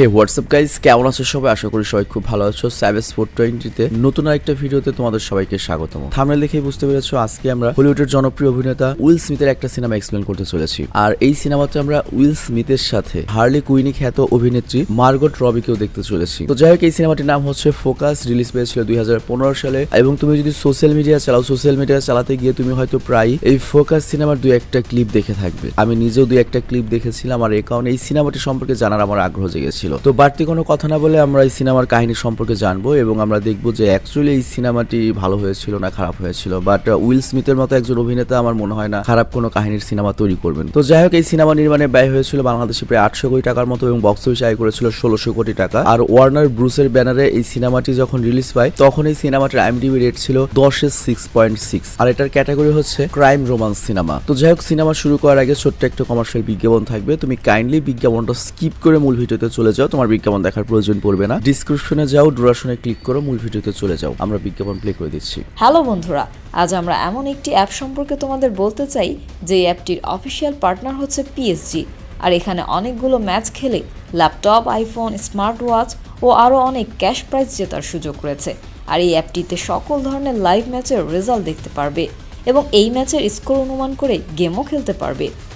হে WhatsApp guys কেমন আছো সবাই? আশা করি সবাই খুব ভালো আছো। স্যাভেস ফোর টোয়েন্টিতে নতুন আরেকটা ভিডিওতে তোমাদের সবাইকে স্বাগতম। থামনে দেখেই বুঝতে পেরেছ, আজকে আমরা হলিউডের জনপ্রিয় অভিনেতা উইল স্মিথের একটা সিনেমা এক্সপ্লেন করতে চলেছি। আর এই সিনেমাতে আমরা উইল স্মিথের সাথে হার্লি কুইনি খ্যাত অভিনেত্রী মার্গট রবিকেও দেখতে চলেছি। তো যাই হোক, এই সিনেমাটির নাম হচ্ছে ফোকাস রিলিজ পেয়েছিল দুই হাজার পনেরো সালে। এবং তুমি যদি সোশ্যাল মিডিয়া চালাও সোশ্যাল মিডিয়া চালাতে গিয়ে তুমি হয়তো প্রায় এই ফোকাস সিনেমার দুই একটা ক্লিপ দেখে থাকবে। আমি নিজেও দুই একটা ক্লিপ দেখেছিলাম, আর এই কারণে এই সিনেমাটি সম্পর্কে জানার আমার আগ্রহ জেগেছিল। তো বাড়তি কোনো কথা না বলে আমরা এই সিনেমার কাহিনী সম্পর্কে জানব এবং আমরা দেখব যে অ্যাকচুয়ালি এই সিনেমাটি ভালো হয়েছিল না খারাপ হয়েছিল। বাট উইল স্মিথের মতো একজন অভিনেতা আমার মনে হয় না খারাপ কোনো কাহিনীর সিনেমা তৈরি করবেন। তো যাই হোক, এই সিনেমা নির্মাণে ব্যয় হয়েছিল বাংলাদেশে প্রায় আটশো কোটি টাকার মতো এবং বক্স অফিসে আয় করেছিল ষোলোশো কোটি টাকা। আর ওয়ার্নার ব্রুসের ব্যানারে এই সিনেমাটি যখন রিলিজ পায়, তখন এই সিনেমাটির আইএমডিবি রেট ছিল দশের সিক্স পয়েন্ট সিক্স আর এটার ক্যাটাগরি হচ্ছে ক্রাইম রোমান্স সিনেমা তো যাই হোক, সিনেমা শুরু করার আগে ছোট্ট একটা কমার্শিয়াল বিজ্ঞাপন থাকবে। তুমি কাইন্ডলি বিজ্ঞাপনটা স্কিপ করে মূল ভিডিওতে চলে যাও। তোমার বিজ্ঞাপন দেখার প্রয়োজন পড়বে না। ডিসক্রিপশনে যাও ডুরাশনে ক্লিক করো, মূল ভিডিওতে চলে যাও। আমরা বিজ্ঞাপন প্লে করে দিচ্ছি। হ্যালো বন্ধুরা, আজ আমরা এমন একটি অ্যাপ সম্পর্কে তোমাদের বলতে চাই যে অ্যাপটির অফিসিয়াল পার্টনার হচ্ছে পিএসজি আর এখানে অনেকগুলো ম্যাচ খেলে ল্যাপটপ আইফোন স্মার্ট ওয়াচ ও আরও অনেক ক্যাশ প্রাইজ জেতার সুযোগ রয়েছে। আর এই অ্যাপটিতে সকল ধরনের লাইভ ম্যাচের রেজাল্ট দেখতে পারবে এবং এই ম্যাচের স্কোর অনুমান করে গেমও খেলতে পারবে।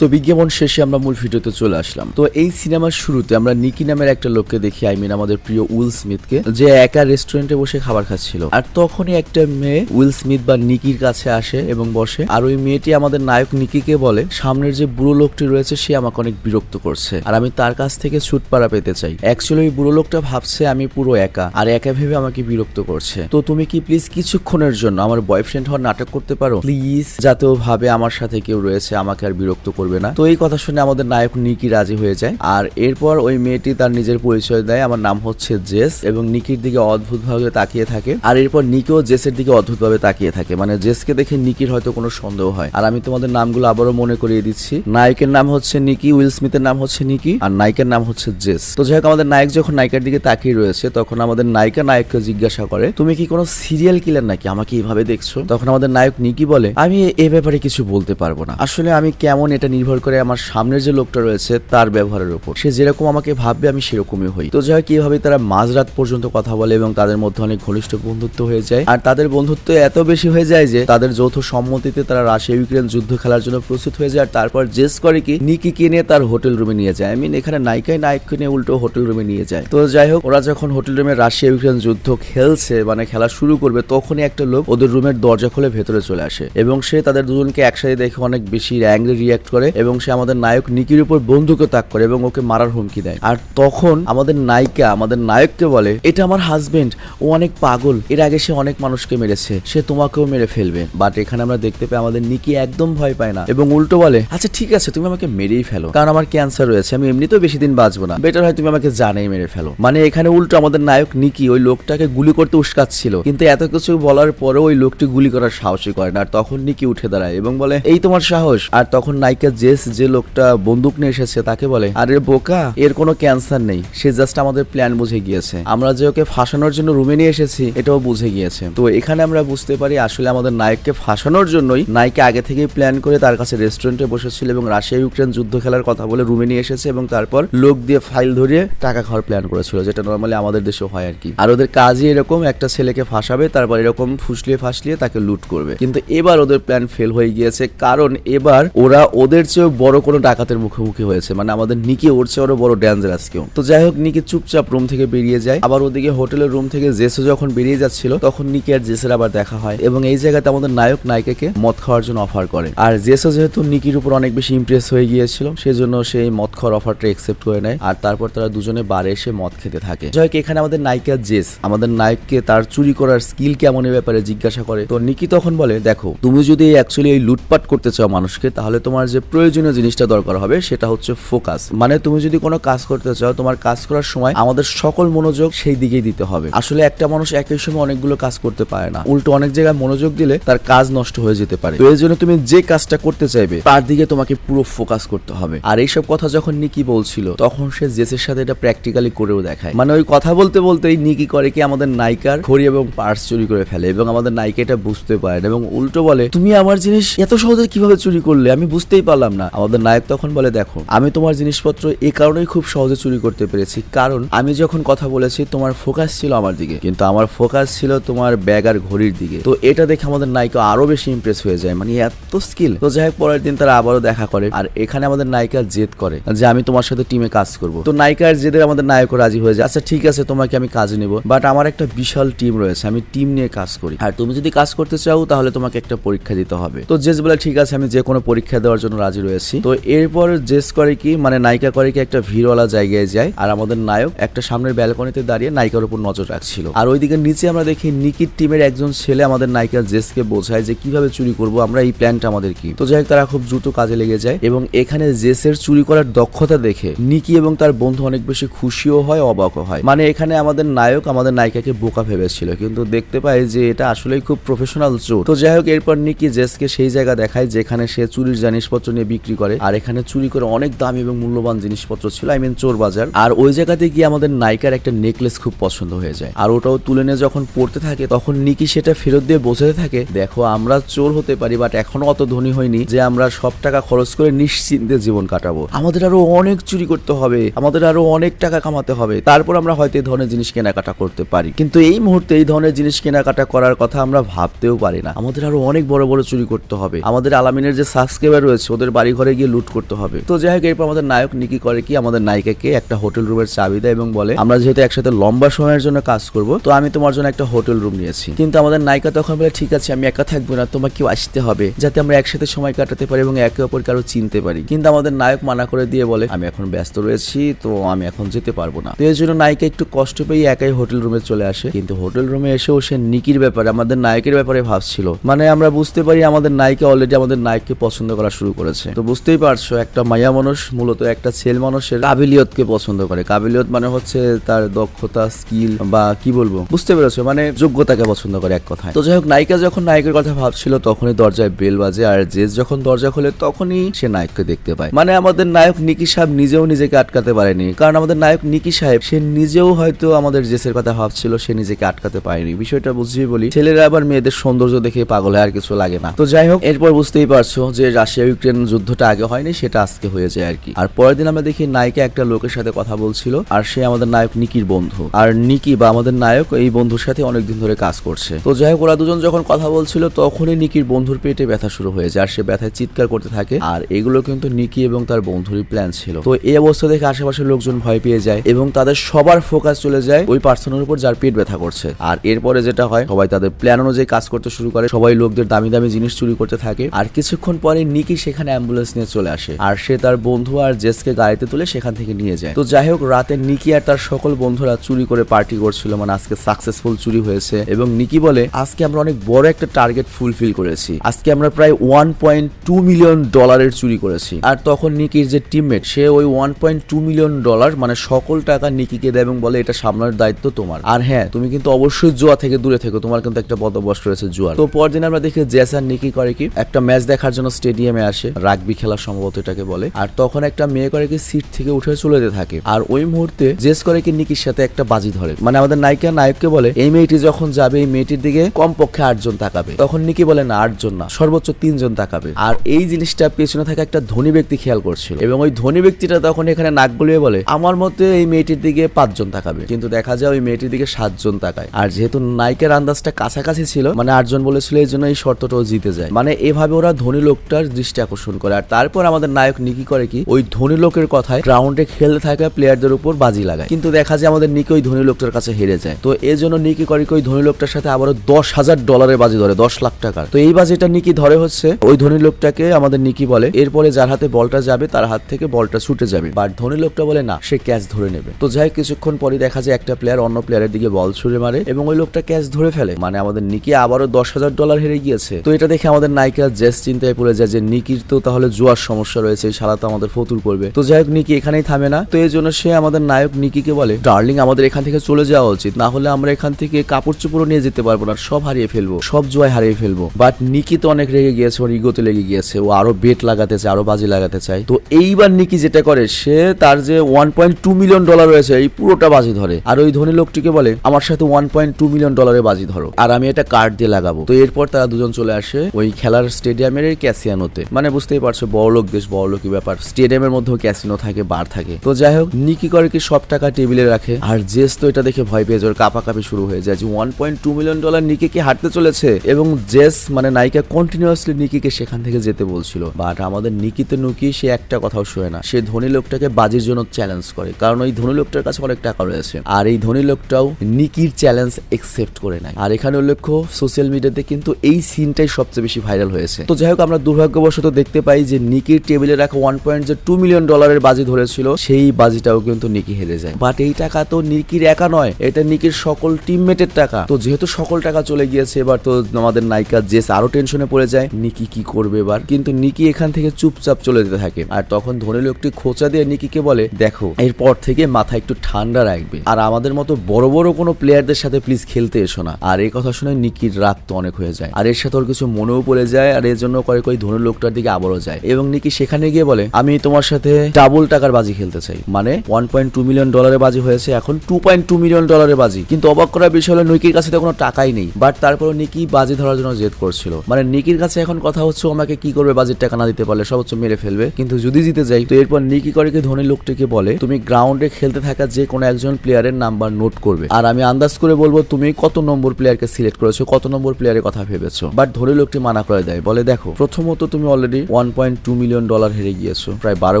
তো বিজ্ঞাপন শেষে আমরা মূল ভিডিওতে চলে আসলাম। তো এই সিনেমার শুরুতে আমরা নিকি নামের একটা লোককে দেখি আই মিন আমাদের প্রিয় উইল স্মিথকে, যে একা রেস্টুরেন্টে বসে খাবার খাচ্ছিল। আর তখনই একটা মেয়ে উইল স্মিথ বা নিকির কাছে আসে এবং বসে। আর ওই মেয়েটি আমাদের নায়ক নিকিকে বলে, সামনের যে বুড়ো লোকটি রয়েছে, সে আমাকে অনেক বিরক্ত করছে। আর আমি তার কাছ থেকে ছুটপাড়া পেতে চাই। অ্যাকচুয়ালি ওই বুড়ো লোকটা ভাবছে আমি পুরো একা, আর একা ভেবে আমাকে বিরক্ত করছে। তো তুমি কি প্লিজ কিছুক্ষণের জন্য আমার বয়ফ্রেন্ড হওয়ার নাটক করতে পারো? প্লিজ যাতে ও ভাবে আমার সাথে কেউ রয়েছে, আমাকে আর বিরক্ত করবে না। তো এই কথা শুনে আমাদের নায়ক নিকি রাজি হয়ে যায়। আর এরপর ওই মেয়েটি তার নিজের পরিচয় দেয়। আমার নাম হচ্ছে জেস এবং নিকির দিকে অদ্ভুত ভাবে তাকিয়ে থাকে। আর এরপর নিকিও জেসের দিকে অদ্ভুত ভাবে তাকিয়ে থাকে। মানে জেসকে দেখে নিকির হয়তো কোনো সন্দেহ হয়। আর আমি তোমাদের নামগুলো আবারও মনে করিয়ে দিচ্ছি। নায়কের নাম হচ্ছে নিকি, উইল স্মিথের নাম হচ্ছে নিকি, আর নায়িকার নাম হচ্ছে জেস। তো যাই হোক, আমাদের নায়ক যখন নায়িকার দিকে তাকিয়ে রয়েছে, তখন আমাদের নায়িকা নায়ককে জিজ্ঞাসা করে, তুমি কি কোনো সিরিয়াল কিলার নাকি? আমাকে এইভাবে দেখছ? তখন আমাদের নায়ক নিকি বলে, আমি এ ব্যাপারে কিছু বলতে পারব না। আসলে আমি কেমন এটা নির্ভর করে আমার সামনের যে লোকটা রয়েছে, তার ব্যবহারের উপর। সে যেরকম আমাকে ভাববে, আমি সেরকমই হই। তো যাই হোক এইভাবে তারা মাঝরাত পর্যন্ত কথা বলে এবং তাদের মধ্যে অনেক ঘনিষ্ঠ বন্ধুত্ব হয়ে যায়। আর তাদের বন্ধুত্ব এত বেশি হয়ে যায় যে, তাদের যৌথ সম্মতিতে তারা রাশিয়া ইউক্রেন যুদ্ধ খেলার জন্য প্রস্তুত হয়ে যায়। আর তারপর জেস করে কি নিকি কিনে তার হোটেল রুমে নিয়ে যায়। আই মিন এখানে নায়িকায় নায়ককে নিয়ে উল্টো হোটেল রুমে নিয়ে যায়। তো যাই হোক, ওরা যখন হোটেল রুমে রাশিয়া ইউক্রেন যুদ্ধ খেলছে মানে খেলা শুরু করবে, তখনই একটা লোক ওদের রুমের দরজা খুলে ভেতরে চলে আসে। এবং সে তাদের দুজনকে একসাথে দেখে অনেক বেশি অ্যাংরি রিয়াক্ট করে। এবং সে আমাদের নায়ক নিকির উপর বন্দুকে তাক করে এবং ওকে মারার হুমকি দেয়। আর তখন আমাদের নায়িকা, আমাদের নায়ককে বলে, এটা আমার হাজবেন্ড ও অনেক পাগল, এর আগে সে অনেক মানুষকে মেরেছে, সে তোমাকেও মেরে ফেলবে। বাট এখানে আমরা দেখতে পাই আমাদের নিকি একদম ভয় পায় না এবং উল্টো বলে আচ্ছা ঠিক আছে, তুমি আমাকে মেরেই ফেলো, কারণ আমার ক্যান্সার রয়েছে, আমি এমনিতেও বেশি দিন বাঁচবো না। বেটার হয় তুমি আমাকে জানেই মেরে ফেলো। মানে এখানে উল্টো আমাদের নায়ক নিকি ওই লোকটাকে গুলি করতে উস্কাচ্ছিল, কিন্তু এত কিছু বলার পরেও ওই লোকটি গুলি করার সাহসই করে না। আর তখন নিকি উঠে দাঁড়ায় এবং বলে, এই তোমার সাহস? আর তখন নায়িকা জেস যে লোকটা বন্দুক নিয়ে এসেছে তাকে বলে, আরে বোকা, এর কোনো ক্যান্সার নেই। সে জাস্ট আমাদের প্ল্যান বুঝে গিয়েছে। আমরা যে ওকে ফাঁসানোর জন্য রুমে নিয়ে এসেছি, এটাও বুঝে গিয়েছে। তো এখানে আমরা বুঝতে পারি আসলে আমাদের নায়ককে ফাঁসানোর জন্যই নায়িকা আগে থেকেই প্ল্যান করে তার কাছে রেস্টুরেন্টে বসেছিল এবং রাশিয়া ইউক্রেন যুদ্ধ খেলার কথা বলে রুমে নিয়ে এসেছে এবং তারপর লোক দিয়ে ফাইল ধরিয়ে টাকা খাওয়ার প্ল্যান করেছিল, যেটা নর্মালি আমাদের দেশে হয় আর কি। আর ওদের কাজই এরকম, একটা ছেলেকে ফাঁসাবে, তারপর এরকম ফুসলিয়ে ফাসলিয়ে তাকে লুট করবে। কিন্তু এবার ওদের প্ল্যান ফেল হয়ে গিয়েছে, কারণ এবার ওরা ওদের চেয়েও বড় কোনো ডাকাতের মুখোমুখি হয়েছে। মানে আমাদের নিকি, ওর চেয়ে আরও বড় ডেঞ্জারাস কেউ। তো যাই হোক, নিকি চুপচাপ রুম থেকে বেরিয়ে যায়। আবার ওদিকে হোটেলের রুম থেকে জেসও যখন বেরিয়ে যাচ্ছিল, তখন নিকি আর জেসের আবার দেখা হয়। এবং এই জায়গাতে আমাদের নায়ক নায়িকাকে মদ খাওয়ার জন্য অফার করে। আর জেসও যেহেতু নিকির উপর অনেক বেশি ইমপ্রেস হয়ে গিয়েছিল, সেজন্য সেই মদ খাওয়ার অফারটা একসেপ্ট করে নেয়। আর তারপর তারা দুজনে বারে এসে মদ খেতে থাকে। যাই হোক, এখানে আমাদের নায়িকা জেস। আমাদের নায়ককে তার চুরি করার স্কিল কেমন এ ব্যাপারে জিজ্ঞাসা করে। তো নিকি তখন বলে, দেখো, তুমি যদি অ্যাকচুয়ালি এই লুটপাট করতে চাও মানুষকে, তাহলে তোমার যে প্রয়োজনীয় জিনিসটা দরকার হবে, সেটা হচ্ছে ফোকাস মানে তুমি যদি কোনো কাজ করতে চাও, তোমার কাজ করার সময় আমাদের সকল মনোযোগ সেই দিকেই দিতে হবে। আসলে একটা মানুষ একই সময় অনেকগুলো কাজ করতে পারে না। উল্টো অনেক জায়গায় মনোযোগ দিলে তার কাজ নষ্ট হয়ে যেতে পারে। তো এই জন্য তুমি যে কাজটা করতে চাইবে, তার দিকে তোমাকে পুরো ফোকাস করতে হবে। আর এইসব কথা যখন নিকি বলছিল, তখন সে জেসের সাথে এটা প্র্যাকটিক্যালি করেও দেখায়। মানে ওই কথা বলতে বলতেই নিকি করে কি আমাদের নায়িকার ঘড়ি এবং পার্স চুরি করে ফেলে এবং আমাদের নায়িকা এটা বুঝতে পারে এবং উল্টো বলে, তুমি আমার জিনিস এত সহজে কীভাবে চুরি করলে? আমি বুঝতেই পারলাম না। আমাদের নায়ক তখন বলে, দেখো, আমি তোমার জিনিসপত্র এই কারণেই খুব সহজে চুরি করতে পেরেছি। কারণ আমি যখন কথা বলেছি, তোমার ফোকাস ছিল আমার দিকে। কিন্তু আমার ফোকাস ছিল তোমার ব্যাগ আর ঘড়ির দিকে। তো এটা দেখে আমাদের নায়িকা আরও বেশি ইমপ্রেস হয়ে যায়। মানে এত স্কিল তো যাই হোক, পরের দিন তারা আবারও দেখা করে। আর এখানে আমাদের নায়িকা জেদ করে যে, আমি তোমার সাথে টিমে কাজ করব। তো নায়িকার জেদের আমাদের নায়ক রাজি হয়ে যায় আচ্ছা ঠিক আছে, তোমাকে আমি কাজে নেব। বাট আমার একটা বিশাল টিম রয়েছে, আমি টিম নিয়ে কাজ করি। আর তুমি যদি কাজ করতে চাও, তাহলে তোমাকে একটা পরীক্ষা দিতে হবে। তো জেস বলে, ঠিক আছে, আমি যে কোনো পরীক্ষা দেওয়ার জন্য রাজি রয়েছি। তো এরপর জেস করে কি মানে নায়িকা করে কি একটা ভিড়ওয়ালা জায়গায় যায়, আর আমাদের নায়ক একটা সামনের ব্যালকনিতে দাঁড়িয়ে নায়িকার উপর নজর রাখছিল। আর ওইদিকে নিচে আমরা দেখি নিকির টিমের একজন ছেলে আমাদের নায়িকা জেসকে বোঝায় যে, কীভাবে চুরি করব? আমরা এই প্ল্যানটা আমাদের কি? তো যাই তারা খুব দ্রুত কাজে লেগে যায় এবং এখানে জেসের চুরি করার দক্ষতা দেখে নিকি এবং তার বন্ধু অনেক বেশি খুশিও হয়, অবাকও হয়। মানে এখানে আমাদের নায়ক আমাদের নায়িকাকে বোকা ভেবেছিল, কিন্তু দেখতে পাই যে, এটা আসলেই খুব প্রফেশনাল চোর। তো যাই হোক, এরপর নিকি জেসকে সেই জায়গা দেখায় যেখানে সে চুরির জিনিসপত্র নিয়ে বিক্রি করে। আর এখানে চুরি করে অনেক দামি এবং মূল্যবান জিনিসপত্র ছিল আই মিন চোর বাজার। আর ওই জায়গাতে গিয়ে আমাদের নায়িকার একটা নেকলেস খুব পছন্দ হয়ে যায়। আর ওটাও তুলে নিয়ে যখন পড়তে থাকে, তখন নিকি সেটা ফেরত দিয়ে বোঝাতে থাকে, দেখো, আমরা চোর হতে পারি বাট এখনও অত ধনী হয়নি যে আমরা সব টাকা খরচ করে নিশ্চিন্তে জীবন কাটাবো। আমাদের আরও অনেক চুরি করতে হবে, আমাদের আরও অনেক টাকা কামাতে হবে। তারপর আমরা হয়তো এই ধরনের জিনিস কেনাকাটা করতে পারি। কিন্তু এই মুহূর্তে এই ধরনের জিনিস কেনাকাটা করার কথা আমরা ভাবতেও পারি না। আমাদের আরও অনেক বড় বড় চুরি করতে হবে। আমাদের আলামিনের যে সাবস্ক্রাইবার রয়েছে, ওদের বাড়ি ঘরে গিয়ে লুট করতে হবে। তো যাই হোক, এরপর আমাদের নায়ক নিকি করে কি, আমাদের নায়িকাকে একটা হোটেল রুমের চাবি দেয় এবং বলে, আমরা যেহেতু একসাথে লম্বা সময়ের জন্য কাজ করব, তো আমি তোমার জন্য একটা হোটেল রুম নিয়েছি। কিন্তু আমাদের নায়িকা তখন বলে, ঠিক আছে, আমি একা থাকব না তোমাকেও আসতে হবে, যাতে আমরা একসাথে সময় কাটাতে পারি এবং একে অপরকে আরও চিনতে পারি। কিন্তু আমাদের নায়ক মানা করে দিয়ে বলে, আমি এখন ব্যস্ত রয়েছি, তো আমি এখন যেতে পারব না। তো এর জন্য নায়িকা একটু কষ্ট পেয়ে একাই হোটেল রুমে চলে আসে। কিন্তু হোটেল রুমে এসেও সে নিকির ব্যাপারে, আমাদের নায়কের ব্যাপারে ভাবছিল। মানে আমরা বুঝতে পারি আমাদের নায়িকা অলরেডি আমাদের নায়ককে পছন্দ করা শুরু করেছে। তো বুঝতেই পারছ, একটা মায়া মানুষ মূলত একটা ছেলে মানুষের কাবিলিয়তকে পছন্দ করে। কাবিলিয়ত মানে হচ্ছে তার দক্ষতা স্কিল বা কি বলব? বুঝতে পেরেছ? মানে যোগ্যতাকে পছন্দ করে এক কথায়। তো যাই হোক নায়িকা যখন নায়কের কথা ভাবছিল, তখনই দরজায় বেল বাজে আর জেস যখন দরজা খোলে, তখনই সে নায়ককে দেখতে পায়। মানে আমাদের নায়ক নিকি সাহেব নিজেও নিজেকে আটকাতে পারেনি। কারণ আমাদের নায়ক নিকি সাহেব, সে নিজেও হয়তো আমাদের জেসের কথা ভাবছিল, সে নিজেকে আটকাতে পারেনি। বিষয়টা বুঝিয়ে বলি, ছেলেরা আবার মেয়েদের সৌন্দর্য দেখে পাগল হয় আর কিছু লাগে না। তো যাই হোক এরপর বুঝতেই পারছ যে রাশিয়া, ইউক্রেন যুদ্ধটা আগে হয়নি, সেটা আজকে হয়ে যায় আর কি। আর পরের দিন আমরা দেখি নায়িকা একটা লোকের সাথে কথা বলছিল, আর সে আমাদের নায়ক নিকির বন্ধু। আর নিকি বা আমাদের নায়ক এই বন্ধুর সাথে অনেকদিন ধরে কাজ করছে। তো যাই হোক, ওরা দুজন যখন কথা বলছিল, তখনই নিকির বন্ধুর পেটে ব্যথা শুরু হয়ে যায়, আর সে ব্যথায় চিৎকার করতে থাকে। আর এগুলো কিন্তু নিকি এবং তার বন্ধুরই প্ল্যান ছিল। তো এই অবস্থা দেখে আশেপাশের লোকজন ভয় পেয়ে যায় এবং তাদের সবার ফোকাস চলে যায় ওই পার্সনের উপর যার পেট ব্যথা করছে। আর এরপরে যেটা হয়, সবাই তাদের প্ল্যান অনুযায়ী কাজ করতে শুরু করে। সবাই লোকদের দামি দামি জিনিস চুরি করতে থাকে। আর কিছুক্ষণ পরে নিকি সেখানে অ্যাম্বুলেন্স নিয়ে চলে আসে। আর সে তার বন্ধু আর জেসকে গাড়িতে তুলে সেখান থেকে নিয়ে যায়। তো যাই হোক, রাতে নিকি আর তার সকল বন্ধুরা চুরি করে পার্টি করছিল। মানে আজকে সাকসেসফুল চুরি হয়েছে। এবং নিকি বলে, আজকে আমরা অনেক বড় একটা টার্গেট ফুলফিল করেছি। আজকে আমরা প্রায় ওয়ান পয়েন্ট টু মিলিয়ন ডলারের চুরি করেছি। আর তখন নিকির যে টিমমেট সে ওই one point two million dollar মানে সকল টাকা নিকিকে দেয় এবং বলে, এটা সামলানোর দায়িত্ব তোমার। আর হ্যাঁ তুমি কিন্তু অবশ্যই জুয়া থেকে দূরে থেকো। তোমার কিন্তু একটা বদবস রয়েছে জুয়ার। তো পরদিন আমরা দেখি জেস আর নিকি করে কি, একটা ম্যাচ দেখার জন্য স্টেডিয়ামে আসে। রাগবি খেলা সম্ভবত এটাকে বলে। আর তখন একটা মেয়ে করে কি সিট থেকে উঠে চলে যেতে থাকে। আর ওই মুহূর্তে জেস করে কি নিকির সাথে একটা বাজি ধরে। মানে আমাদের নায়িকা নায়ককে বলে, এই মেয়েটি যখন যাবে, এই মেয়েটির দিকে কমপক্ষে আটজন তাকাবে। তখন নিকি বলে, না, আটজন না, সর্বোচ্চ তিনজন তাকাবে। আর এই জিনিসটা পেছনে থাকা একটা ধনী ব্যক্তি খেয়াল করছিল। এবং ওই ধনী ব্যক্তিটা তখন এখানে নাক গলিয়ে বলে, আমার মতে এই মেয়েটির দিকে পাঁচজন তাকাবে। কিন্তু দেখা যায় ওই মেয়েটির দিকে সাতজন তাকায়। আর যেহেতু নায়িকার আন্দাজটা কাছাকাছি ছিল মানে আটজন বলেছিল, এই জন্য এই শর্তটাও জিতে যায়। মানে এভাবে ওরা ধনী লোকটার দৃষ্টি আকর্ষণ আকর্ষণ করে। আর তারপর আমাদের নায়ক নিকি করে কি, ওই ধনী লোকের কথায় গ্রাউন্ডে খেলতে থাকা প্লেয়ারদের উপর বাজি লাগায়। কিন্তু দেখা যায় আমাদের নিকি ওই ধনী লোকটার কাছে হেরে যায়। তো এই জন্য নিকি করে ওই ধনী লোকটার সাথে আবারও দশ হাজার ডলারের বাজি ধরে, দশ লাখ টাকার। তো এই বাজিটা নিকি ধরে হচ্ছে, ওই ধনী লোকটাকে আমাদের নিকি বলে, এরপরে যার হাতে বলটা যাবে, তার হাত থেকে বলটা ছুটে যাবে। বাট ধনী লোকটা বলে, না, সে ক্যাচ ধরে নেবে। তো যাই কিছুক্ষণ পরে দেখা যায় একটা প্লেয়ার অন্য প্লেয়ারের দিকে বল ছুড়ে মারে এবং ওই লোকটা ক্যাচ ধরে ফেলে। মানে আমাদের নিকি আবারও দশ হাজার ডলার হেরে গিয়েছে। তো এটা দেখে আমাদের নায়িকা জেস চিন্তায় পড়ে যায় যে নিকির তো তাহলে জুয়ার সমস্যা রয়েছে শালা তো আমাদের ফতুর করবে। তো যাই হোক, নিকি এখানেই থামে না। তো এই জন্য সে আমাদের নায়ক নিকিকে বলে ডার্লিং আমাদের এখান থেকে চলে যাওয়া উচিত। না হলে আমরা এখান থেকে কাপড় চোপড়ও নিয়ে যেতে পারব না সব হারিয়ে ফেলব, সব জুয়ায় হারিয়ে ফেলব। বাট নিকি তো অনেক রেগে গিয়েছে, ওর ইগোতে লেগে গিয়েছে, ও আরও বেট লাগাতে চায়, আরও বাজি লাগাতে চায়। তো এইবার নিকি যেটা করে, সে তার যে one point two million dollar রয়েছে, এই পুরোটা বাজি ধরে। আর ওই ধনী লোকটিকে বলে, আমার সাথে ওয়ান পয়েন্ট টু মিলিয়ন ডলারের বাজি ধরো, আর আমি এটা কার্ড দিয়ে লাগাবো। তো এরপর তারা দুজন চলে আসে ওই খেলার স্টেডিয়ামের ক্যাসিয়ানোতে মানে বুঝতেই পারছ বড় লোক দেশ বড় লোকই ব্যাপার। স্টেডিয়ামের মধ্যেও ক্যাসিনো থাকে, বার থাকে। তো যাই হোক, নিকি করে কি সব টাকা টেবিলে রাখে? আর জেস তো এটা দেখে ভয় পেয়ে যায়, ওর কাপাকাপি শুরু হয়ে যায় যে one point two million dollar Nikki কি হাঁটতে চলেছে? এবং জেস মানে নায়িকা কন্টিনিউয়াসলি নিকিকে সেখান থেকে যেতে বলছিল। বাট আমাদের নিকিতে নুকি, সে একটা কথাও শোয় না। সে ধনী লোকটাকে বাজির জন্য চ্যালেঞ্জ করে, কারণ ওই ধনী লোকটার কাছে অনেক টাকা রয়েছে। আর এই ধনী লোকটাও নিকির চ্যালেঞ্জ একসেপ্ট করে নেয়। আর এখানে উল্লেখ্য সোশ্যাল মিডিয়াতে কিন্তু এই সিনটাই সবচেয়ে বেশি ভাইরাল হয়েছে। তো যাই হোক, আমরা দুর্ভাগ্যবশত দেখতে পাই যে নিকির টেবিলে রাখা ওয়ান পয়েন্ট যে টু মিলিয়ন ডলারের বাজি ধরেছিল, সেই বাজিটাও কিন্তু নিকি হেরে যায়। বাট এই টাকা তো নিকির একা নয়, এটা নিকির সকল টিমমেটের টাকা। তো যেহেতু সকল টাকা চলে গিয়েছে, এবার তো আমাদের নায়িকা জেস আরও টেনশনে পড়ে যায়, নিকি কি করবে এবার? কিন্তু নিকি এখান থেকে চুপচাপ চলে যেতে থাকে। আর তখন ধনী লোকটি খোঁচা দিয়ে নিকিকে বলে, দেখো, এরপর থেকে মাথা একটু ঠান্ডা রাখবে। আর আমাদের মতো বড় বড় কোনো প্লেয়ারদের সাথে প্লিজ খেলতে এসো না। আর এই কথা শুনে নিকির রাত তো অনেক হয়ে যায়। আর এর সাথে ওর কিছু মনেও পড়ে যায়, আর এর জন্য করে কই ধনী লোকটার দিকে আবারও যায়। এবং নিকি সেখানে গিয়ে বলে, আমি তোমার সাথে ডাবল টাকার বাজি খেলতে চাই। মানে ওয়ান পয়েন্ট টু মিলিয়ন ডলারের বাজি হয়েছে, এখন টু পয়েন্ট টু মিলিয়ন ডলারের বাজি। কিন্তু অবাক করার বিষয় হলো, নিকির কাছে তো কোনো টাকাই নেই। বাট তারপরে নিকি বাজি ধরার জন্য জেদ করছিল। মানে নিকির কাছে এখন কথা হচ্ছে আমাকে কি করবে, বাজির টাকা না দিতে পারলে সব মেরে ফেলবে। কিন্তু যদি জিতে যাই তো এরপর নিকি করে কি ধনী লোকটিকে বলে, তুমি গ্রাউন্ডে খেলতে থাকা যে কোনো একজন প্লেয়ারের নাম্বার নোট করবে। আর আমি আন্দাজ করে বলব, তুমি কত নম্বর প্লেয়ারকে সিলেক্ট করেছ, কত নম্বর প্লেয়ারের কথা ভেবেছো? বাট ধনী লোকটি মানা করে দেয়। বলে, দেখো, প্রথমত তুমি already one point two million dollar হেরে গিয়েছো, প্রায় বারো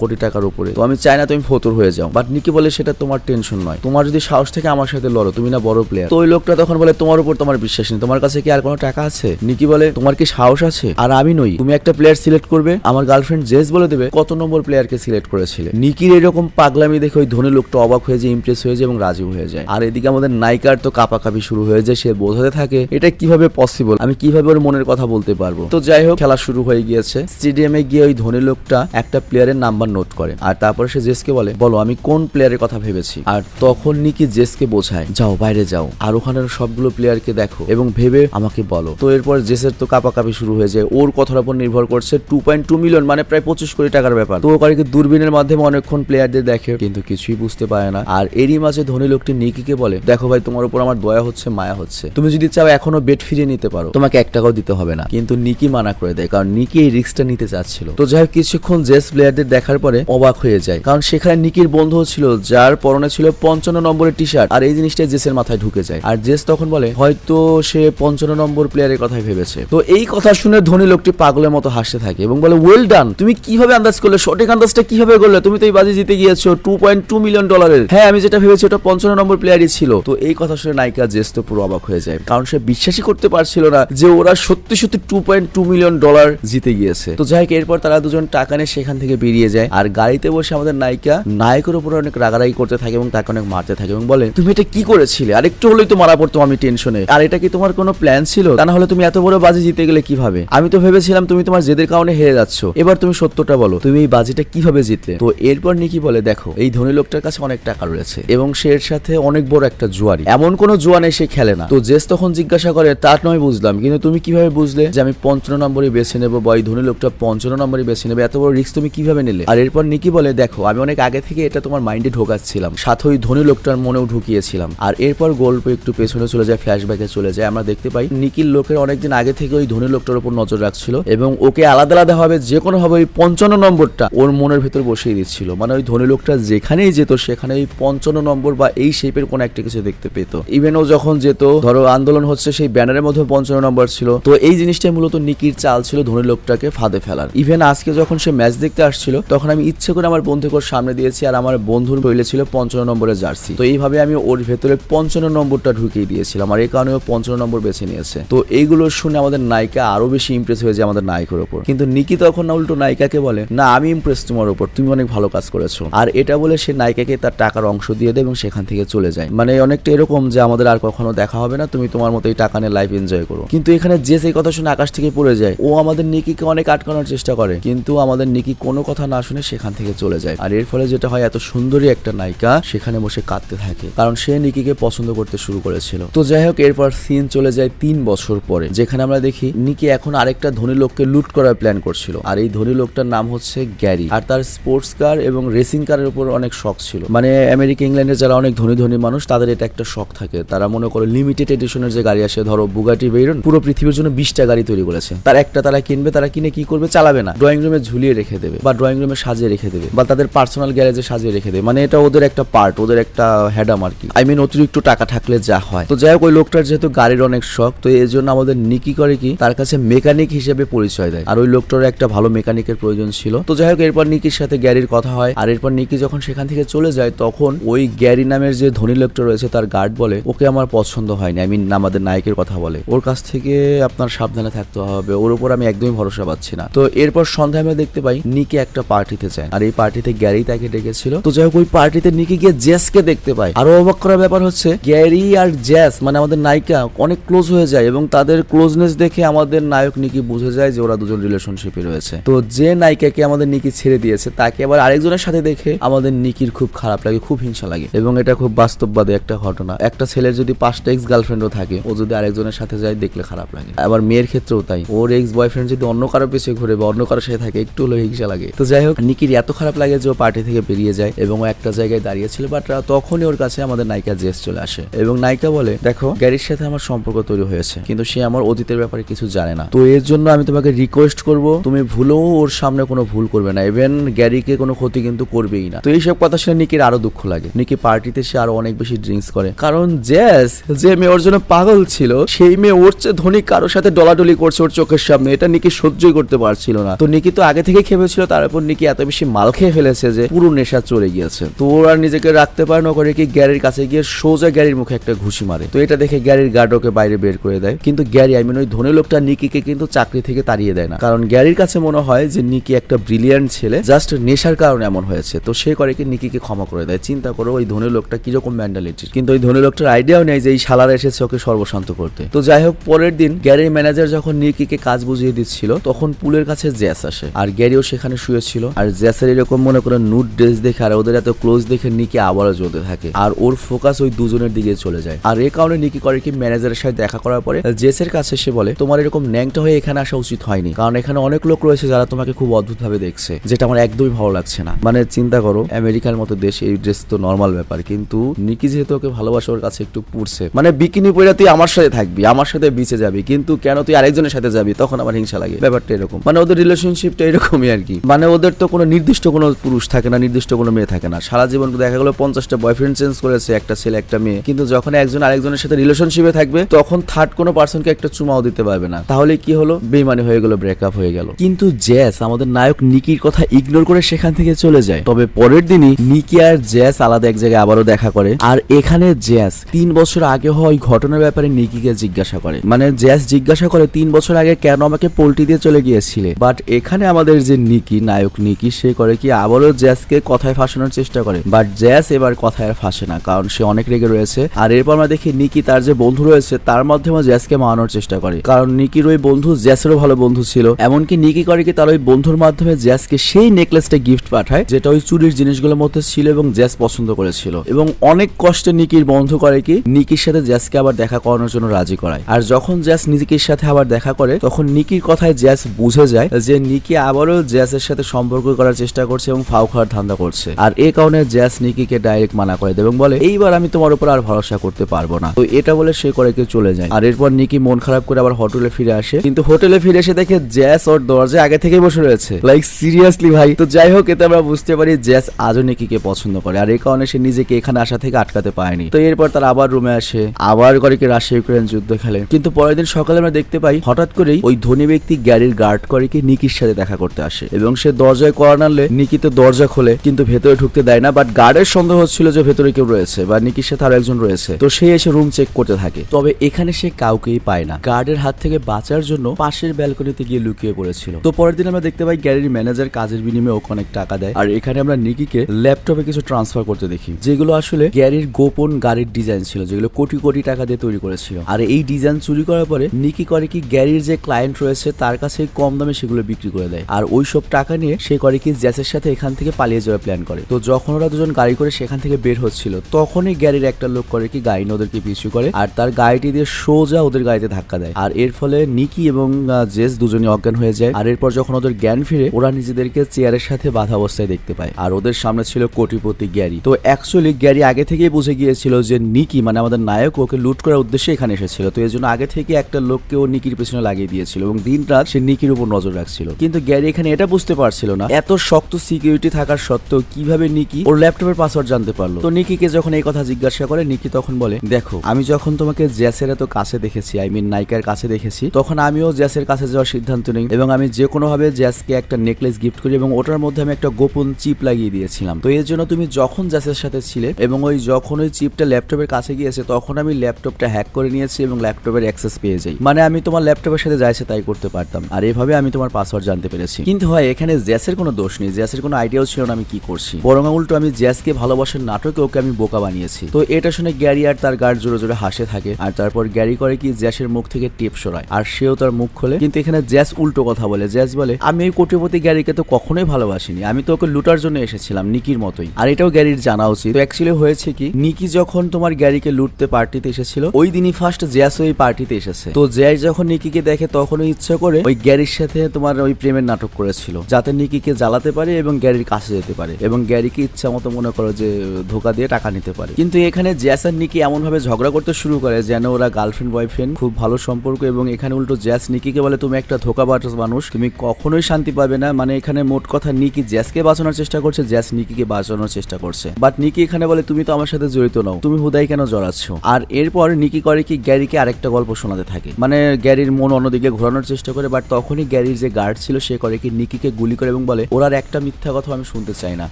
কোটি টাকার উপরে। তো আমি চাই না তুমি ফতুর হয়ে যাও বাট নিকি বলে সেটা তোমার টেনশন নয়। তোমার যদি সাহস থেকে আমার সাথে লড়ো, তুমি না বড় প্লেয়ার তো ওই লোকটা তখন বলে, তোমার উপর তোমার বিশ্বাস নেই, তোমার কাছে কি আর কোনো টাকা আছে? নিকি বলে, তোমার কি সাহস আছে? আর আমি নই, তুমি একটা প্লেয়ার সিলেক্ট করবে, আমার গার্লফ্রেন্ড জেস বলে দেবে, কত নম্বর প্লেয়ারকে সিলেক্ট করেছিলে। নিকির এরকম পাগলামি দেখে ওই ধনী লোকটা অবাক হয়ে যায় ইমপ্রেস হয়ে যায় এবং রাজি হয়ে যায়। আর এদিকে আমাদের নায়িকার তো কাপাকাপি শুরু হয়ে যায়, সে বোঝাতে থাকে, এটা কীভাবে পসিবল আমি কীভাবে ওর মনের কথা বলতে পারব? তো যাই হোক, খেলা শুরু হয়ে গিয়েছে। স্টেডিয়ামে গিয়ে ওই ধনী লোকটা একটা প্লেয়ারের নাম্বার নোট করে। আর তারপরে সে জেসকে বলে, বলো, আমি কোন প্লেয়ারের কথা ভেবেছি? আর তখন নিকি জেসকে বোঝায়, যাও, বাইরে যাও। আর ওখানের সবগুলো প্লেয়ারকে দেখো এবং ভেবে আমাকে বলো। তো এরপর জেসের তো কাপাকাপি শুরু হয়ে যায়। ওর কথার উপর নির্ভর করছে টু পয়েন্ট টু মিলিয়ন মানে প্রায় পঁচিশ কোটি টাকার ব্যাপার। তো ও করে কি দূরবীনের মাধ্যমে অনেকক্ষণ প্লেয়ারদের দেখে, কিন্তু কিছুই বুঝতে পারে না। আর এরই মাঝে ধনী লোকটি নিকিকে বলে, দেখো ভাই, তোমার উপর আমার দয়া হচ্ছে, মায়া হচ্ছে। তুমি যদি চাও এখনও বেড ফিরিয়ে নিতে পারো, তোমাকে এক টাকাও দিতে হবে না। কিন্তু নিকি মানা করে দেয়, কারণ নিকি এই রিস্কটা নিতে চাচ্ছিল তো যাই কিছুক্ষণ জেস প্লেয়ারদের দেখার পরে অবাক হয়ে যায়। কারণ সেখানে নিকির বন্ধু ছিল, যার পরনে ছিল পঞ্চান্ন নম্বরের টি শার্ট আর এই জিনিসটা জেসের মাথায় ঢুকে যায়। আর জেস তখন বলে, হয়তো সে পঞ্চান্ন নম্বর প্লেয়ারের কথাই ভেবেছে। তো এই কথা শুনে ধনী লোকটি পাগলের মতো হাসতে থাকে এবং বলে ওয়েল ডান তুমি কীভাবে আন্দাজ করলে? সঠিক আন্দাজটা কীভাবে করলে? তুমি তো এই বাজি জিতে গিয়েছো টু পয়েন্ট টু মিলিয়ন ডলারের হ্যাঁ আমি যেটা ভেবেছি ওটা পঞ্চান্ন নম্বর প্লেয়ারই ছিল। তো এই কথা শুনে নায়িকা জেস তো পুরো অবাক হয়ে যায়। কারণ সে বিশ্বাসই করতে পারছিল না যে ওরা সত্যি সত্যি two point two million dollar জিতে গিয়েছে। তো যাই হোক এরপর তারা দুজন টাকা নিয়ে সেখান থেকে বেরিয়ে যায়। আর গাড়িতে বসে আমাদের নায়িকা নায়কের উপরে অনেক রাগারাগি করতে থাকে এবং তাকে অনেক মারতে থাকে এবং বলে, তুমি এটা কি করেছিলে? আর একটু হলেই তো মারা পড়তো আমি টেনশনে। আর এটা কি তোমার কোনো প্ল্যান ছিল? তা না হলে তুমি এত বড় বাজি জিতে গেলে কীভাবে? আমি তো ভেবেছিলাম তুমি তোমার জেদের কারণে হেরে যাচ্ছ। এবার তুমি সত্যটা বলো, তুমি এই বাজিটা কীভাবে জিতলে? তো এরপর নিকি বলে, দেখো, এই ধনী লোকটার কাছে অনেক টাকা রয়েছে এবং সে এর সাথে অনেক বড় একটা জুয়ারি। এমন কোনো জুয়া নেই সে খেলে না। তো জেস তখন জিজ্ঞাসা করে তার নয় বুঝলাম, কিন্তু তুমি কীভাবে বুঝলে যে আমি পঞ্চান্ন নম্বরই বেছে নেব বা এই ধনী লোকটা পঞ্চান্ন নম্বরই বেছে নেবে। এত বড় রিস্ক তুমি কীভাবে নিলে? আর এরপর নিকি বলে, দেখো, আমি অনেক আগে থেকে এটা তোমার মাইন্ডে ঢোকাচ্ছিলাম। সাথে ওই ধনী লোকটার মনেও ঢুকিয়েছিলাম। আর এরপর গল্প একটু পেছনে চলে যায় ফ্ল্যাশব্যাকে চলে যায়। আমরা দেখতে পাই, নিকির লোকের অনেকদিন আগে থেকে ওই ধনী লোকটার উপর নজর রাখছিল এবং ওকে আলাদা আলাদা ভাবে যে কোনো ভাবে ওই পঞ্চান্ন নম্বরটা ওর মনের ভেতর বসিয়ে দিচ্ছিল। মানে ওই ধনী লোকটা যেখানেই যেত, সেখানে ওই পঞ্চান্ন নম্বর বা এই শেপের কোন একটা কিছু দেখতে পেত। ইভেন ও যখন যেত, ধরো আন্দোলন হচ্ছে সেই ব্যানারের মধ্যে পঞ্চান্ন নম্বর ছিল। তো এই জিনিসটাই মূলত নিকির চাল ছিল ধনী লোকটাকে ফাঁদে ফেলার ইভেন আজকে যখন সে ম্যাচ দেখতে আসছিল, তখন আমি ইচ্ছে করে আমার বন্ধুকে ওর সামনে দিয়েছি আর আমার বন্ধুর বইলে ছিল পঞ্চান্ন নম্বরের জার্সি। তো এইভাবে আমি ওর ভেতরে পঞ্চান্ন নম্বরটা ঢুকিয়ে দিয়েছিলাম আর এই কারণে ও পঞ্চান্ন নম্বর বেছে নিয়েছে। তো এইগুলো শুনে আমাদের নায়িকা আরও বেশি ইমপ্রেস হয়ে যায় আমাদের নায়কের ওপর। কিন্তু নিকি তখন না উল্টো নায়িকাকে বলে, না, আমি ইমপ্রেস তোমার উপর তুমি অনেক ভালো কাজ করেছ। আর এটা বলে সে নায়িকাকে তার টাকার অংশ দিয়ে দেয় এবং সেখান থেকে চলে যায়। মানে অনেকটা এরকম যে আমাদের আর কখনো দেখা হবে না, তুমি তোমার মতো এই টাকা নিয়ে লাইফ এনজয় করো। কিন্তু এখানে যে সেই কথা শুনে আকাশ থেকে পড়ে যায়, ও আমাদের নিকিকে অনেক আটকানোর চেষ্টা করে। কিন্তু আমাদের নিকি কোনো কথা না শুনে সেখান থেকে চলে যায়। আর এর ফলে যেটা হয়, এত সুন্দরী একটা নায়িকা সেখানে বসে কাঁদতে থাকে। কারণ সে নিকিকে পছন্দ করতে শুরু করেছিল। তো যাই হোক, এরপর সিন চলে যায় তিন বছর পরে। যেখানে আমরা দেখি, নিকি এখন আরেকটা ধনী লোককে লুট করার প্ল্যান করছিল। আর এই ধনী লোকটার নাম হচ্ছে গ্যারি। আর তার স্পোর্টস কার এবং রেসিং কারের উপর অনেক শখ ছিল। মানে আমেরিকা, ইংল্যান্ডের যারা অনেক ধনী ধনী মানুষ, তাদের এটা একটা শখ থাকে। তারা মনে করে লিমিটেড এডিশনের যে গাড়ি আসে, ধরো বুগাটি বেরন পুরো পৃথিবীর জন্য বিশটা গাড়ি তৈরি করেছে। তার একটা তারা কিনবে, তারা কিনে কি করবে? চালাবে না। ড্রয়িং রুমে ঝুলিয়ে রেখে দেবে বা ড্রয়িং রুমে সাজিয়ে রেখে দেবে বা তাদের পার্সোনাল গ্যারেজে সাজিয়ে রেখে দেবে। মানে এটা ওদের একটা পার্ট ওদের একটা হ্যাডাম আর কি। আই মিন অতিরিক্ত টাকা থাকলে যা হয়। তো যাই হোক, ওই লোকটার যেহেতু গাড়ির অনেক শখ, তো এই জন্য আমাদের নিকি করে কি, তার কাছে মেকানিক হিসেবে পরিচয় দেয়। আর ওই লোকটার একটা ভালো মেকানিকের প্রয়োজন ছিল। তো যাই হোক, এরপর নিকির সাথে গ্যারির কথা হয়। আর এরপর নিকি যখন সেখান থেকে চলে যায়, তখন ওই গ্যারি নামের যে ধনী লোকটা রয়েছে, তার গার্ড বলে, ওকে আমার পছন্দ হয়নি। আই মিন আমাদের নায়কের কথা বলে। ওর কাছ থেকে আপনার সাবধানে থাকতে হবে। ওর উপর আমি একদমই ভরসা পাচ্ছি না। তো এরপর সন্ধ্যায় আমরা দেখতে পাই নিকি একটা পার্টিতে যায়। আর এই পার্টিতে গ্যারি তাকে ডেকেছিল। তো যাই হোক, ওই পার্টিতে নিকি গিয়ে জেসকে দেখতে পায়। আরও অবাক করার ব্যাপার হচ্ছে, গ্যারি আর জেস মানে আমাদের নায়িকা, অনেক ক্লোজ হয়ে যায় এবং তাদের ক্লোজনেস দেখে আমাদের নায়ক নিকি বুঝে যায় যে ওরা দুজন রিলেশনশিপে রয়েছে। তো যে নায়িকাকে আমাদের নিকি ছেড়ে দিয়েছে, তাকে আবার আরেকজনের সাথে দেখে আমাদের নিকির খুব খারাপ লাগে, খুব হিংসা লাগে। এবং এটা খুব বাস্তববাদী একটা ঘটনা। একটা ছেলের যদি পাঁচটা এক্স গার্লফ্রেন্ডও থাকে, ও যদি আরেকজনের সাথে যায়, দেখলে খারাপ লাগে। আবার মেয়ের ক্ষেত্রেও তাই। ওর এক্স বয়ফ্রেন্ড যদি অন্য কারও পিছিয়ে ঘুরে বা অন্য কারোর সাথে থাকে, একটু হলেও হিংসা লাগে। তো যাই হোক, নিকির এত খারাপ লাগে যে ও পার্টি থেকে বেরিয়ে যায় এবং একটা জায়গায় দাঁড়িয়েছিল বাট তখনই ওর কাছে আমাদের নায়িকা জেস চলে আসে। এবং নায়িকা বলে, দেখো, গ্যারির সাথে আমার সম্পর্ক তৈরি হয়েছে, কিন্তু সে আমার অতীতের ব্যাপারে কিছু জানে না। তো এর জন্য আমি তোমাকে রিকোয়েস্ট করব, তুমি ভুলেও ওর সামনে কোনো ভুল করবে না। ইভেন গ্যারিকে কোনো ক্ষতি কিন্তু করবেই না। তো এইসব কথা শুনে নিকির আরও দুঃখ লাগে। নিকি পার্টিতে সে আরও অনেক বেশি ড্রিঙ্কস করে। কারণ জেস যে মেয়ে ওর জন্য পাগল ছিল, সেই মেয়ে ওর চেয়ে ধনী কারোর সাথে ডলাডলি করছে ওর চোখের সামনে। এটা নিকি সহ্যই করতে পারছিল না। তো নিকি তো আগে থেকে খেপেছিল, তার উপর নিকি এত বেশি মাল খেয়ে ফেলেছে যে পুরো নেশা চলে গিয়েছে। তো ওরা নিজেকে রাখতে পারে না করে কি গ্যারির কাছে গিয়ে সোজা গ্যারির মুখে একটা ঘুষি মারে। তো এটা দেখে গ্যারির গার্ড ওকে বাইরে বের করে দেয়। কিন্তু গ্যারি আই মিন ওই ধনী লোকটা নিকিকে কিন্তু চাকরি থেকে তাড়িয়ে দেয় না। কারণ গ্যারির কাছে মনে হয় যে নিকি একটা ব্রিলিয়ান্ট ছেলে জাস্ট নেশার কারণে এমন হয়েছে। তো সে করে কি নিকিকে ক্ষমা করে দেয়। চিন্তা করো ওই ধনী লোকটা কীরকম মেন্টালিটির কিন্তু ওই ধনী লোকটার আইডিয়াও নেই যে এই শালার এসেছে ওকে সর্বশান্ত করতে। তো যাই হোক, পরের দিন গ্যারির ম্যানেজার যখন নিকিকে কাজ বুঝিয়ে দিচ্ছিল, তখন পুলের কাছে জ্যাস আসে। আর গ্যারিও সেখানে শুয়েছিল আর জ্যাসের এরকম মনে করে নুট ড্রেস দেখে আর ওদের এত ক্লোজ দেখে নিকি আবারও জ্বলতে থাকে। আর ওর ফোকাস ওই দুজনের দিকে চলে যায়। আর এই কারণে নিকি করে কি ম্যানেজারের সাথে দেখা করার পরে জেসের কাছে সে বলে, তোমার এরকম ন্যাংটা হয়ে এখানে আসা উচিত হয়নি। কারণ এখানে অনেক লোক রয়েছে যারা তোমাকে খুব অদ্ভুত ভাবে দেখছে, যেটা আমার একদমই ভালো লাগছে না। মানে চিন্তা করো, আমেরিকার মতো দেশ এই ড্রেস তো নর্মাল ব্যাপার। কিন্তু নিকি যেহেতু ওকে ভালোবাসা, ওর কাছে একটু পুড়ছে। মানে বিকিনি পরে তুই আমার সাথে থাকবি, আমার সাথে বিচে যাবি। কিন্তু কেন তুই আরেকজনের সাথে যাবি? তখন আমার হিংসা লাগে। ব্যাপারটা এরকম। মানে ওদের রিলেশনশিপটা এরকমই আর কি। মানে ওদের তো কোনো নির্দিষ্ট কোনো পুরুষ থাকে না, নির্দিষ্ট কোনো মেয়ে থাকে না। সারা জীবন দেখা গেলো পঞ্চাশটা বয়ফ্রেন্ড চেঞ্জ করেছে, একটা ছেলে, একটা মেয়ে। কিন্তু যখন একজন আরেকজনের সাথে রিলেশনশিপে থাকবে, তখন থার্ড কোনো পার্সনকে একটা চুমাও দিতে পারবে না। তাহলে কি হলো? বেমানি হয়ে গেল ব্রেকআপ হয়ে গেল। কিন্তু জ্যাস, আমাদের নায়ক নিকির কথা ইগনোর করে সেখান থেকে চলে যায়। তবে পরের দিনই নিকি আর জ্যাস আলাদা এক জায়গায় আবারও দেখা করে। আর এখানে জ্যাস তিন বছর আগে ওই ঘটনার ব্যাপারে নিকিকে জিজ্ঞাসা করে। মানে জ্যাস জিজ্ঞাসা করে, তিন বছর আগে কেন আমাকে পোল্টি দিয়ে চলে গিয়েছিলে বাট এখানে আমাদের যে নিকি, নায়ক নিকি, সে করে কি, আবারও জ্যাসকে কথায় ফাঁসানোর চেষ্টা করে। বাট জ্যাস এবার কথায় ফাঁসে না, কারণ সে অনেক রেগে রয়েছে। আর এরপর আমরা দেখি নিকি তার যে বন্ধু রয়েছে, তার মাধ্যমে জ্যাসকে মানানোর চেষ্টা করে। কারণ নিকির ওই বন্ধু জ্যাসেরও ভালো বন্ধু ছিল। এমনকি নিকি করে কি, তার ওই বন্ধুর মাধ্যমে জ্যাসকে সেই নেকলেসটা গিফট পাঠায়, যেটা ওই চুরির জিনিসগুলোর মধ্যে ছিল এবং জ্যাস পছন্দ করেছিল। এবং অনেক কষ্টে নিকির বন্ধু করে কি, নিকির সাথে জ্যাসকে আবার দেখা করানোর জন্য রাজি করায়। আর যখন জ্যাস নিকির সাথে আবার দেখা করে, তখন নিকির কথায় জ্যাস বুঝে যায় যে নিকি আবারও জ্যাসের সাথে সম্পর্ক করার চেষ্টা করছে এবং ফাউ খাওয়ার ধান্দা করছে। আর এই কারণে জ্যাস নিকিকে ডাইরেক্ট মানা করে দেয় এবং বলে, এইবার আমি তোমার উপর আর ভরসা করতে পারব না। তো এটা বলে সে করে কেউ চলে যায়। আর এরপর নিকি মন খারাপ করে আবার হোটেলে ফিরে আসে। কিন্তু হোটেলে ফিরে এসে দেখে জ্যাস ওর দরজায় আগে থেকেই বসে রয়েছে। লাইক সিরিয়াসলি ভাই, তো যাই হোক, এতে আমরা বুঝতে পারি জ্যাস আজও নিকিকে পছন্দ করে। আর এই কারণে সে নিজেকে এখানে আসা থেকে আটকাতে পারেনি। তো এরপর তার আবার রুমে আসে। আবার করে রাশিয়া ইউক্রেন যুদ্ধ খেলে। কিন্তু পরের দিন সকালে আমরা দেখতে পাই, হঠাৎ করেই ওই ধনী ব্যক্তি গ্যারির গার্ড করে করে নিকির সাথে দেখা করতে আসে এবং সে দরজায় করা নাড়লে নিকি তো দরজা খোলে, কিন্তু ভেতরে ঢুকতে দেয় না বাট গার্ডের সন্দেহ হচ্ছিল যে ভেতরে কেউ রয়েছে বা নিকির সাথে আরও একজন রয়েছে। তো সে এসে রুম চেক করতে থাকে। তবে এখানে সে কাউকেই পায় না। গার্ডের হাত থেকে বাঁচার জন্য পাশের ব্যালকনিতে গিয়ে লুকিয়ে পড়েছিল। তো পরের দিন আমরা দেখতে পাই গ্যারির ম্যানেজার কাজের বিনিময়ে ওকে অনেক টাকা দেয়। আর এখানে আমরা নিকিকে ল্যাপটপে কিছু ট্রান্সফার করতে দেখি, যেগুলো আসলে গ্যারির গোপন গাড়ির ডিজাইন ছিল, যেগুলো কোটি কোটি টাকা দিয়ে তৈরি করেছিল। আর এই ডিজাইন চুরি করার পরে নিকি করে কি গ্যারির যে ক্লায়েন্ট রয়েছে, তার কাছে কম দামে সেগুলো বিক্রি করে দেয়। আর ওই সব টাকা নিয়ে সে করে কি জ্যাসের সাথে এখান থেকে পালিয়ে যাওয়ার প্ল্যান করে। তো যখন ওরা দুজন গাড়ি করে সেখান থেকে বের হচ্ছিল, তখনই গ্যারির একটা লোক করে কি গাড়ি ওদেরকে পিছু করে আর তার গাড়িটি দিয়ে সোজা ওদের গাড়িতে ধাক্কা দেয়। আর এর ফলে নিকি এবং জেস দুজনই অজ্ঞান হয়ে যায়। আর এরপর যখন ওদের জ্ঞান ফিরে, ওরা নিজেদেরকে চেয়ারের সাথে বাধা অবস্থায় দেখতে পায়। আর ওদের সামনে ছিল কোটিপতি গ্যারি। তো অ্যাকচুয়ালি গ্যারি আগে থেকেই বুঝে গিয়েছিল যে নিকি মানে আমাদের নায়ক, ওকে লুট করার উদ্দেশ্যে এখানে এসেছিল। তো এই জন্য আগে থেকে একটা লোককে ও নিকির পেছনে লাগিয়ে দিয়েছিল এবং দিন রাত সে নিকির উপর নজর রাখছিল। কিন্তু গ্যারি এখানে এটা বুঝতে পারছিল না। এত শক্ত সিকিউরিটি থাকার সত্ত্বেও কীভাবে নিকি ওর ল্যাপটপের পাসওয়ার্ড জানতে পারল। তো নিকিকে যখন এই কথা জিজ্ঞাসা করে, নিকি তখন বলে, দেখো, আমি যখন তোমাকে জ্যাসের এত কাছে দেখেছি আই মিন নাইকার কাছে দেখেছি, তখন আমিও জ্যাসের কাছে যাওয়ার সিদ্ধান্ত নিই এবং আমি যে কোনো ভাবে জ্যাসকে একটা নেকলেস গিফট করি এবং ওটার মধ্যে আমি একটা গোপন চিপ লাগিয়ে দিয়েছিলাম। তো এর জন্য তুমি যখন জ্যাসের সাথে ছিলে এবং ওই যখন ওই চিপটা ল্যাপটপের কাছে গিয়েছে, তখন আমি ল্যাপটপটা হ্যাক করে নিয়েছি এবং ল্যাপটপের অ্যাক্সেস পেয়ে যাই। মানে আমি তোমার ল্যাপটপের সাথে যাইছে, তাই করতে পারতাম। আর এভাবে আমি তোমার পাসওয়ার্ড জানতে পেরেছি। কিন্তু হয় এখানে জ্যাসের কোনো দোষ নেই। জ্যাসের কোনো আইডিয়াও ছিল না আমি কি করছি। বরং উল্টো আমি জ্যাসকে ভালোবাসার নাটকে ওকে আমি বোকা বানিয়েছি। তো এটা শুনে গ্যারি আর তার গার্ড জোরে জোরে হাসে থাকে। আর তারপর গ্যারি করে কি জ্যাসের মুখ থেকে টেপ সরায়। আর সেও তার মুখ খোলে। কিন্তু এখানে জ্যাস উল্টো কথা বলে। জ্যাস বলে, আমি এই কোটিপতি গ্যারিকে তো কখনোই ভালোবাসিনি। আমি তো ওকে লুটার জন্য এসেছিলাম, নিকির মতোই। আর এটাও গ্যারির জানা উচিত। তো অ্যাকচুয়ালি হয়েছে কি, নিকি যখন তোমার গ্যারিকে লুটতে পার্টিতে এসেছিল, ওই দিনই ফার্স্ট জ্যাস ওই পার্টিতে এসেছে। তো জ্যাস যখন নিকিকে দেখে তখন ওই ইচ্ছা করে, ওই গ্যারির সাথে তোমার ওই প্রেমের নাটক করেছিল। যাতে নিকিকে জ্বালাতে পারে এবং গ্যারির কাছে যেতে পারে এবং গ্যারিকে ইচ্ছা মতো মনে করো যে, ধোকা দিয়ে টাকা নিতে পারে। কিন্তু এখানে জ্যাস আর নিকি এমন ভাবে ঝগড়া করতে শুরু করে যেন ওরা গার্লফ্রেন্ড বয়ফ্রেন্ড খুব ভালো সম্পর্ক এবং এখানে উল্টো জ্যাস নিকিকে বলে, তুমি একটা ধোকাবাজ মানুষ, তুমি কখনোই শান্তি পাবে না। মানে এখানে মোট কথা নিকি জ্যাসকে বাঁচানোর চেষ্টা করছে, জ্যাস নিকিকে বাঁচানোর চেষ্টা করছে। বাট নিকি এখানে বলে, তুমি তো আমার সাথে জড়িত নও, তুমি হুদাই কেন জড়াচ্ছ? আর এরপর নিকি করে কি গ্যারিকে আরেকটা গল্প শোনাতে থাকে। মানে গ্যারির মন অন্যদিকে ঘোরানোর চেষ্টা করে বাট তখনই গ্যারির যে গার্ড ছিল, সে করে কি নিকিকে গুলি করে এবং বলে, ওর আর একটা মিথ্যা কথা আমি শুনতে চাই না।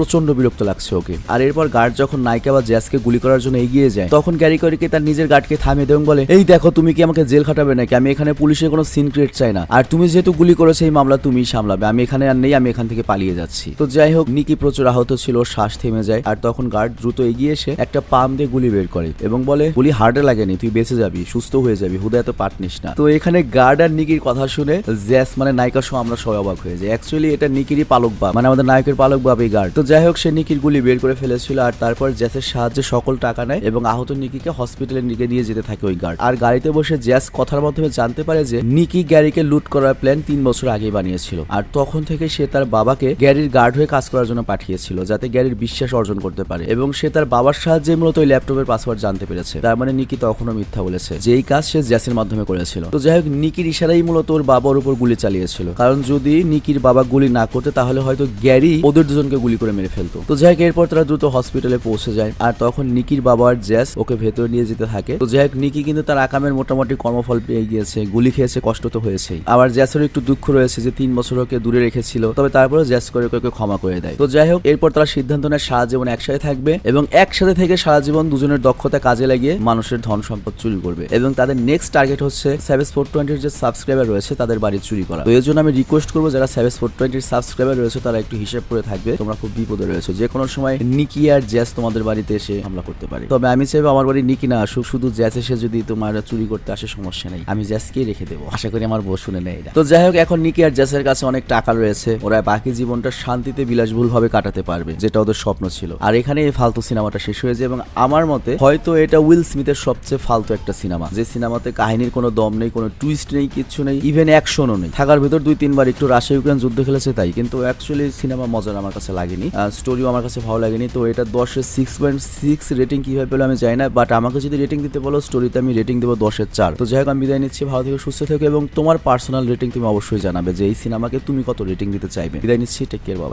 প্রচণ্ড বিরক্ত লাগছে ওকে। আর এরপর গার্ড যখন নায়িকা বা জ্যাসকে গুলি করার জন্য এগিয়ে যায়, তখন গ্যারি করে কি তার নিজের গার্ডকে থামিয়ে দেয় এবং বলে, এই দেখো, তুমি কি আমাকে জেল খাটাবে নাকি? আমি এখানে পুলিশের কোনো সিন ক্রিয়েট চাই না। আর তুমি যেহেতু গুলি করেছ, এই মামলা তুমি সামলাবে। আমি এখানে আর নেই, আমি এখান থেকে পালিয়ে যাচ্ছি। তো যাই হোক, নিকি প্রচুর আহত ছিল শ্বাস থেমে যায়। আর তখন গার্ড দ্রুত এগিয়ে এসে একটা পাম দিয়ে গুলি বের করে এবং বলে, গুলি হার্ডে লাগেনি, তুই বেঁচে যাবি, সুস্থ হয়ে যাবি, হুদা এত পাট নিস না। তো এখানে গার্ড আর নিকির কথা শুনে জ্যাস মানে নায়িকার সহ আমরা সবাই অবাক হয়ে যাই। অ্যাকচুয়ালি এটা নিকিরই পালক বাপ মানে আমাদের নায়কের পালক বাপ এই গার্ড তো যাই হোক, সে নিকির গুলি বের করে ফেলেছিল আর তারপর জ্যাসের সাহায্যে সকল টাকা নেয় এবং আহত নিকিকে হসপিটালে নিকে নিয়ে যেতে থাকে ওই গার্ড আর গাড়িতে বসে জ্যাস কথার মাধ্যমে জানতে পারে যে, নিকি গ্যারিকে লুট করার প্ল্যান তিন বছর আগেই বানিয়েছিল। আর তখন থেকে সে তার বাবাকে গ্যারির গার্ড হয়ে কাজ করার জন্য পাঠিয়েছিল, যাতে গ্যারির বিশ্বাস অর্জন করতে পারে। এবং সে তার বাবার সাহায্যে মূলত ওই ল্যাপটপের পাসওয়ার্ড জানতে পেরেছে। তার মানে নিকি তখনও মিথ্যা বলেছে যে এই কাজ সে জ্যাসের মাধ্যমে করেছিল। তো যাই হোক, নিকির ইশারাই মূলত ওর বাবার উপর গুলি চালিয়েছিল কারণ যদি নিকির বাবা গুলি না করতে, তাহলে হয়তো গ্যারি ওদের দুজনকে গুলি করে মেরে ফেলতো। তো যাই এরপর তারা দ্রুত হসপিটালে পৌঁছে যায়। আর তখন নিকির বাবা আর জ্যাস ওকে ভেতরে নিয়ে যেতে থাকে। তো যাই নিকি কিন্তু তার আকামের মোটামুটি কর্মফল পেয়ে গিয়েছে। গুলি খেয়েছে, কষ্ট তো হয়েছেই। আবার জ্যাসেরও একটু দুঃখ রয়েছে যে তিন বছর ওকে দূরে রেখেছিল। তবে তারপরে জ্যাস করে ওকে ক্ষমা করে দেয়। তো যাই হোক, এরপর তারা সিদ্ধান্ত নেয় সারা জীবন একসাথে থাকবে এবং একসাথে থেকে সারা জীবন দুজনের দক্ষতা কাজে লাগিয়ে মানুষের ধন সম্পদ চুরি করবে। এবং তাদের নেক্সট টার্গেট হচ্ছে সেভেস ফোর টোয়েন্টির যে সাবস্ক্রাইবার রয়েছে, তাদের বাড়ি চুরি করা। তো এর জন্য আমি রিকোয়েস্ট করব, যারা সেভেস ফোর টোয়েন্টির সাবস্ক্রাইবার রয়েছে, তারা একটু হিসেব করে থাকবে। তোমরা খুব বিপদে রয়েছে। যে কোনো সময় নিকি আর জ্যাস তোমাদের বাড়িতে এসে হামলা করতে পারে। তবে আমি চাইব আমার বাড়ি নিকি না আসুক, শুধু জ্যাস এসে যদি তোমার চুরি করতে আসে, সমস্যা নেই। আমি জ্যাসকেই রেখে দেবো। আশা করি আমার বউ শুনে নেই তো যাই হোক, এখন নিকি আর জ্যাসের কাছে অনেক টাকা রয়েছে। ওরা বাকি জীবনটা শান্তিতে বিলাসবহুল ভাবে কাটাতে পারবে, যেটা ওদের স্বপ্ন ছিল। আর এখানে এই ফালতু সিনেমাটা শেষ হয়ে যায় এবং আমার মতে হয়তো এটা উইল স্মিথের সবচেয়ে ফালতু একটা সিনেমা। যে সিনেমাতে কাহিনীর কোনো দম নেই, কোনো টুইস্ট নেই, কিচ্ছু নেই ইভেন অ্যাকশনও নেই। থাকার ভিতর দুই, তিনবার একটু রাশিয়া ইউক্রেন যুদ্ধ খেলেছে তাই, কিন্তু অ্যাকচুয়ালি সিনেমা মজার আমার কাছে লাগেনি। স্টোরিও আমার কাছে ভালো লাগেনি, তো এটা দশের সিক্স পয়েন্ট সিক্স রেটিং কীভাবে পেল আমি জানি না বাট আমাকে যদি রেটিং দিতে বলো স্টোরিতে আমি রেটিং দেবো দশের চার। তো যাই হোক, আমি বিদায় নিচ্ছি, ভালো থেকে, সুস্থ থেকে, এবং তোমার পার্সোনাল রেটিং তুমি অবশ্যই জানাবে যে এই সিনেমাকে তুমি কত রেটিং দিতে চাইবে। বিদায় নিচ্ছি টেক কেয়ার বাবাই